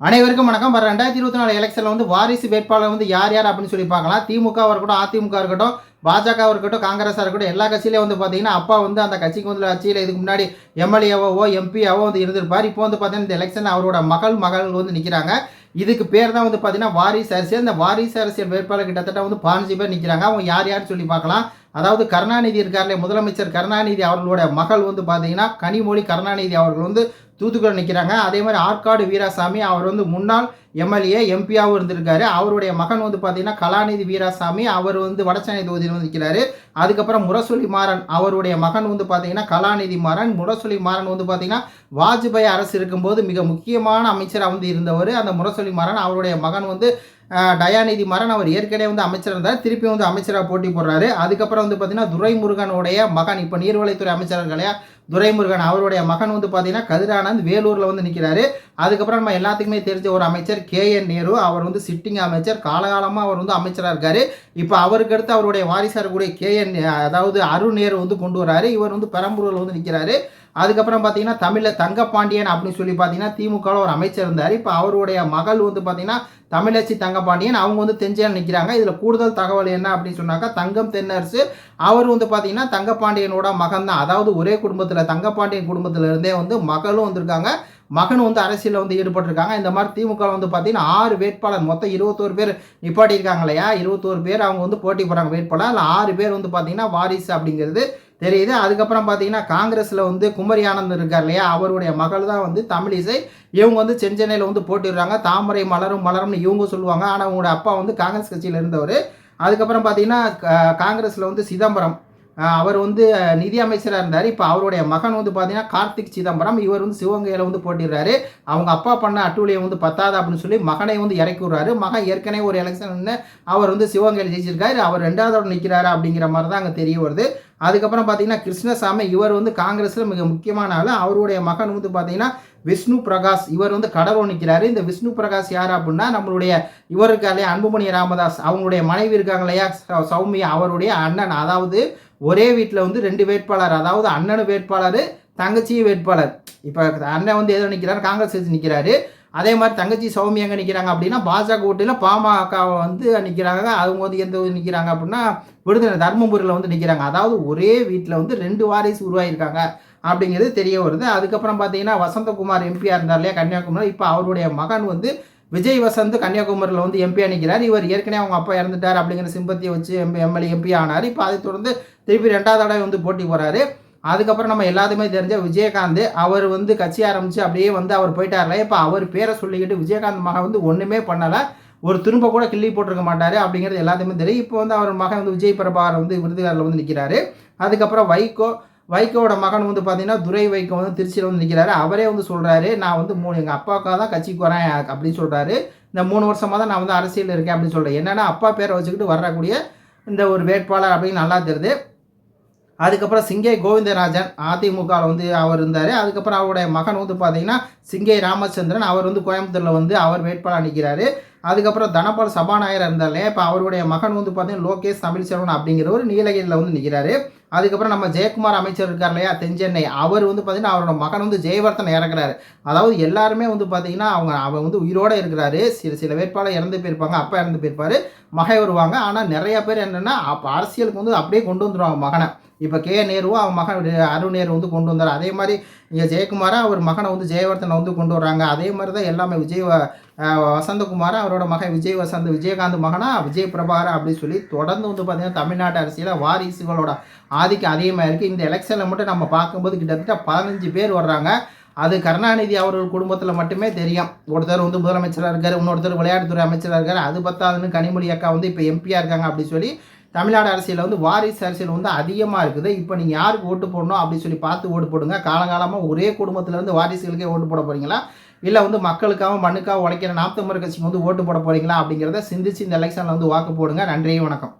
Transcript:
அனைவருக்கும் வணக்கம். வர ரெண்டாயிரத்தி இருபத்தி நாலு எலெக்ஷனில் வந்து வாரிசு வேட்பாளர் வந்து யார் யார் அப்படின்னு சொல்லி பார்க்கலாம். திமுகவாக இருக்கட்டும் அதிமுக இருக்கட்டும் பாஜகவாக இருக்கட்டும் காங்கிரஸாக இருக்கட்டும் எல்லா கட்சியிலையும் வந்து பார்த்தீங்கன்னா அப்பா வந்து அந்த கட்சிக்கு வந்து கட்சியில் இதுக்கு முன்னாடி எம்எல்ஏவோ எம்பியாவோ வந்து இருந்திருப்பார். இப்போ வந்து பார்த்தீங்கன்னா இந்த எலெக்ஷன் அவரோட மகள் மகள் வந்து நிற்கிறாங்க இதுக்கு பேர் தான் வந்து பார்த்தீங்கன்னா வாரிசு அரசியல். இந்த வாரிசு அரசியல் வேட்பாளர் கிட்டத்தட்ட வந்து பதினஞ்சு பேர் நிற்கிறாங்க அவங்க யார் யார் சொல்லி பார்க்கலாம். அதாவது கருணாநிதி இருக்கார்ல முதலமைச்சர் கருணாநிதி அவர்களோட மகள் வந்து பார்த்தீங்கன்னா கனிமொழி கருணாநிதி அவர்கள் வந்து தூத்துக்குடி நிற்கிறாங்க அதே மாதிரி ஆற்காடு வீராசாமி அவர் வந்து முன்னாள் எம்எல்ஏ எம்பியாகவும் இருந்திருக்காரு. அவருடைய மகன் வந்து பார்த்தீங்கன்னா கலாநிதி வீராசாமி அவர் வந்து வடசென்னை தொகுதியில் வந்து நிற்கிறாரு அதுக்கப்புறம் முரசொலி மாறன் அவருடைய மகன் வந்து பார்த்தீங்கன்னா கலாநிதி மாறன். முரசொலி மாறன் வந்து பார்த்தீங்கன்னா வாஜ்பாய் அரசு இருக்கும்போது மிக முக்கியமான அமைச்சராக வந்து இருந்தவர். அந்த முரசொலி மாறன் அவருடைய மகன் வந்து டயாநிதி தயாநிதி மாறன் அவர் ஏற்கனவே வந்து அமைச்சர் இருந்தார். திருப்பி வந்து அமைச்சராக போட்டி போடுறாரு. அதுக்கப்புறம் வந்து பார்த்தீங்கன்னா துரைமுருகனுடைய மகன் இப்போ நீர்வளைத்துறை அமைச்சர் இல்லையா துரைமுருகன் அவருடைய மகன் வந்து பார்த்தீங்கன்னா கதிரானந்த் வேலூரில் வந்து நிற்கிறாரு அதுக்கப்புறம் நம்ம எல்லாத்துக்குமே தெரிஞ்ச ஒரு அமைச்சர் கே என் நேரு. அவர் வந்து சிட்டிங் அமைச்சர். காலகாலமாக அவர் வந்து அமைச்சராக இருக்காரு. இப்போ அவருக்கு அடுத்து அவருடைய வாரிசாக இருக்கக்கூடிய கே என் அதாவது அருண் நேரு வந்து கொண்டு வராரு இவர் வந்து பெரம்பலூரில் வந்து நிற்கிறாரு அதுக்கப்புறம் பார்த்தீங்கன்னா தமிழில் தங்கப்பாண்டியன் அப்படின்னு சொல்லி பார்த்தீங்கன்னா திமுகவில் ஒரு அமைச்சர் இருந்தார். இப்போ அவருடைய மகள் வந்து பார்த்தீங்கன்னா தமிழச்சி தங்கப்பாண்டியன். அவங்க வந்து தெஞ்சியில் நிற்கிறாங்க இதில் கூடுதல் தகவல் என்ன அப்படின்னு சொன்னாக்கா தங்கம் தென்னரசு அவர் வந்து பார்த்தீங்கன்னா தங்கப்பாண்டியனோட மகன் தான் அதாவது ஒரே குடும்பத்தில் தங்கப்பாண்டியன் குடும்பத்தில் இருந்தே வந்து மகளும் வந்திருக்காங்க. மகன் வந்து அரசியலில் வந்து ஈடுபட்டிருக்காங்க. இந்த மாதிரி திமுக வந்து பார்த்தீங்கன்னா ஆறு வேட்பாளர் மொத்தம் இருபத்தோரு பேர் நிப்பாட்டியிருக்காங்க இல்லையா? இருபத்தோரு பேர் அவங்க வந்து போட்டி போடுறாங்க வேட்பாளர். அதில் ஆறு பேர் வந்து பார்த்தீங்கன்னா வாரிசு அப்படிங்கிறது தெரியுது. அதுக்கப்புறம் பார்த்தீங்கன்னா காங்கிரஸில் வந்து குமரி ஆனந்த் இருக்கார் இல்லையா? அவருடைய மகள் தான் வந்து தமிழிசை. இவங்க வந்து செஞ்சென்னையில் வந்து போட்டிடுறாங்க தாமரை மலரும் மலரும்னு இவங்க சொல்லுவாங்க. ஆனால் அவங்களோட அப்பா வந்து காங்கிரஸ் கட்சியில் இருந்தவர். அதுக்கப்புறம் பார்த்தீங்கன்னா காங்கிரஸில் வந்து சிதம்பரம். அவர் வந்து நிதி அமைச்சராக இருந்தார். இப்போ அவருடைய மகன் வந்து பார்த்தீங்கன்னா கார்த்திக் சிதம்பரம். இவர் வந்து சிவகங்கையில் வந்து போட்டிடுறாரு. அவங்க அப்பா பண்ண அட்டூழியம் வந்து பத்தாது அப்படின்னு சொல்லி மகனை வந்து இறக்கி விடுறாரு மகன் ஏற்கனவே ஒரு எலெக்ஷன் அவர் வந்து சிவகங்கையில் ஜெயிச்சிருக்காரு. அவர் ரெண்டாவது நிற்கிறாரு அப்படிங்கிற மாதிரி தான் அங்கே தெரிய வருது. அதுக்கப்புறம் பார்த்தீங்கன்னா கிருஷ்ணசாமி இவர் வந்து காங்கிரஸில் மிக முக்கியமான ஆள். அவருடைய மகன் வந்து பார்த்தீங்கன்னா விஷ்ணு பிரகாஷ். இவர் வந்து கடவுள் நிற்கிறாரு இந்த விஷ்ணு பிரகாஷ் யார் அப்படின்னா நம்மளுடைய இவர் இல்லையா அன்புமணி ராமதாஸ். அவங்களுடைய மனைவி இருக்காங்க இல்லையா சௌமியா அவருடைய அண்ணன். அதாவது ஒரே வீட்டில் வந்து ரெண்டு வேட்பாளர் அதாவது அண்ணனு வேட்பாளர் தங்கச்சியும் வேட்பாளர். இப்போ அண்ணன் வந்து எதோ நிற்கிறாரு காங்கிரஸ் வச்சு நிற்கிறாரு அதே மாதிரி தங்கச்சி சௌமி எங்கே நிற்கிறாங்க அப்படின்னா பாஜக ஓட்டில் பாமகவை வந்து நிற்கிறாங்க அவங்க வந்து எந்த நிற்கிறாங்க அப்படின்னா விடுதலை தர்மபுரியில் வந்து நிற்கிறாங்க அதாவது ஒரே வீட்டில் வந்து ரெண்டு வாரிசு உருவாகியிருக்காங்க அப்படிங்கிறது தெரிய வருது. அதுக்கப்புறம் பார்த்தீங்கன்னா வசந்தகுமார் எம்பியாக இருந்தார் இல்லையா கன்னியாகுமரி இப்போ அவருடைய மகன் வந்து விஜய் வசந்த் கன்னியாகுமரியில் வந்து எம்பியாக நிற்கிறார் இவர் ஏற்கனவே அவங்க அப்பா இறந்துட்டார் அப்படிங்கிற சிம்பத்தியை வச்சு எம்பி எம்எல்ஏ எம்பி ஆனார். இப்போ அதை தொடர்ந்து திருப்பி ரெண்டாவது தடவை வந்து போட்டி போகிறாரு அதுக்கப்புறம் நம்ம எல்லாத்துமே தெரிஞ்ச விஜயகாந்த் அவர் வந்து கட்சி ஆரம்பித்து அப்படியே வந்து அவர் போயிட்டார்ல. இப்போ அவர் பேரை சொல்லிக்கிட்டு விஜயகாந்த் மகன் வந்து ஒன்றுமே பண்ணலை. ஒரு திரும்ப கூட கிள்ளி போட்டிருக்க மாட்டார் அப்படிங்கிறது எல்லாத்துக்குமே தெரியும். இப்போ வந்து அவர் மகன் வந்து விஜய் பிரபாகர் வந்து விருதுகாரில் வந்து நிற்கிறாரு அதுக்கப்புறம் வைகோ வைகோட மகன் வந்து பார்த்தீங்கன்னா துரை வைகோ வந்து திருச்சியில் வந்து நிற்கிறாரு அவரே வந்து சொல்கிறாரு நான் வந்து மூணு எங்கள் அப்பாவுக்காக தான் கட்சிக்கு வரேன் அப்படின்னு சொல்கிறாரு இந்த மூணு வருஷமாக தான் நான் வந்து அரசியல் இருக்கேன் அப்படின்னு சொல்கிறேன் என்னென்னா அப்பா பேரை வச்சுக்கிட்டு வரக்கூடிய இந்த ஒரு வேட்பாளர் அப்படின்னு நல்லா தெரியுது. அதுக்கப்புறம் சிங்கை கோவிந்தராஜன் அதிமுகவில் வந்து அவர் இருந்தார். அதுக்கப்புறம் அவருடைய மகன் வந்து பார்த்தீங்கன்னா சிங்கை ராமச்சந்திரன் அவர் வந்து கோயம்புத்தூரில் வந்து அவர் வேட்பாளர் நிற்கிறாரு அதுக்கப்புறம் தனபால் சபாநாயகர் இருந்தாலே இப்போ அவருடைய மகன் வந்து பார்த்தீங்கன்னா லோகேஷ் தமிழ்ச்செல்வன் அப்படிங்கிறவர் நீலகிரியில் வந்து நிற்கிறாரு அதுக்கப்புறம் நம்ம ஜெயக்குமார் அமைச்சர் இருக்கார் இல்லையா தென்சென்னை. அவர் வந்து பார்த்தீங்கன்னா அவரோட மகன் வந்து ஜெயவர்த்தன் இறக்குறாரு. அதாவது எல்லாருமே வந்து பார்த்தீங்கன்னா அவங்க அவர் வந்து உயிரோடு இருக்கிறாரு. சில சில வேட்பாளர் இறந்து போயிருப்பாங்க அப்பா இறந்து போயிருப்பார் மகை வருவாங்க. ஆனால் நிறைய பேர் என்னென்னா அப்போ அரசியலுக்கு வந்து அப்படியே கொண்டு வந்துடுவாங்க மகனை. இப்போ கே. நேருவும் அவன் மகன் அருண் நேரு வந்து கொண்டு வந்தார். அதே மாதிரி இங்கே ஜெயக்குமாரை அவர் மகனை வந்து ஜெயவர்த்தனை வந்து கொண்டு வர்றாங்க. அதே மாதிரி தான் எல்லாமே விஜய் வசந்தகுமார் அவரோட மகன் விஜய் வசந்த் விஜயகாந்த் மகனா விஜய் பிரபாகர் அப்படின்னு சொல்லி தொடர்ந்து வந்து பார்த்தீங்கன்னா தமிழ்நாட்டு அரசியலில் வாரிசுகளோட ஆதிக்கம் அதிகமாக இருக்குது இந்த எலெக்ஷனில் மட்டும் நம்ம பார்க்கும்போது கிட்டத்தட்ட பதினஞ்சு பேர் வர்றாங்க. அது கருணாநிதி அவர்கள் குடும்பத்தில் மட்டுமே தெரியும். ஒருத்தர் வந்து முதலமைச்சராக இருக்கார் இன்னொருத்தர் விளையாட்டுத்துறை அமைச்சராக இருக்கார். அது பத்தாதுன்னு கனிமொழி அக்கா வந்து இப்போ எம்பியாக இருக்காங்க அப்படின்னு சொல்லி தமிழ்நாடு அரசியலில் வந்து வாரிசு அரசியல் வந்து அதிகமாக இருக்குது. இப்போ நீங்கள் யாருக்கு ஓட்டு போடணும் அப்படின்னு சொல்லி பார்த்து ஓட்டு போடுங்க. காலங்காலமாக ஒரே குடும்பத்திலேருந்து வாரிசுகளுக்கே ஓட்டு போட போகிறீங்களா இல்லை வந்து மக்களுக்காக மண்ணுக்காக உழைக்கிற முறை கட்சிக்கு வந்து ஓட்டு போட போகிறீங்களா அப்படிங்கிறத சிந்திச்சு இந்த எலெக்ஷனில் வந்து வாக்கு போடுங்க. நன்றி வணக்கம்.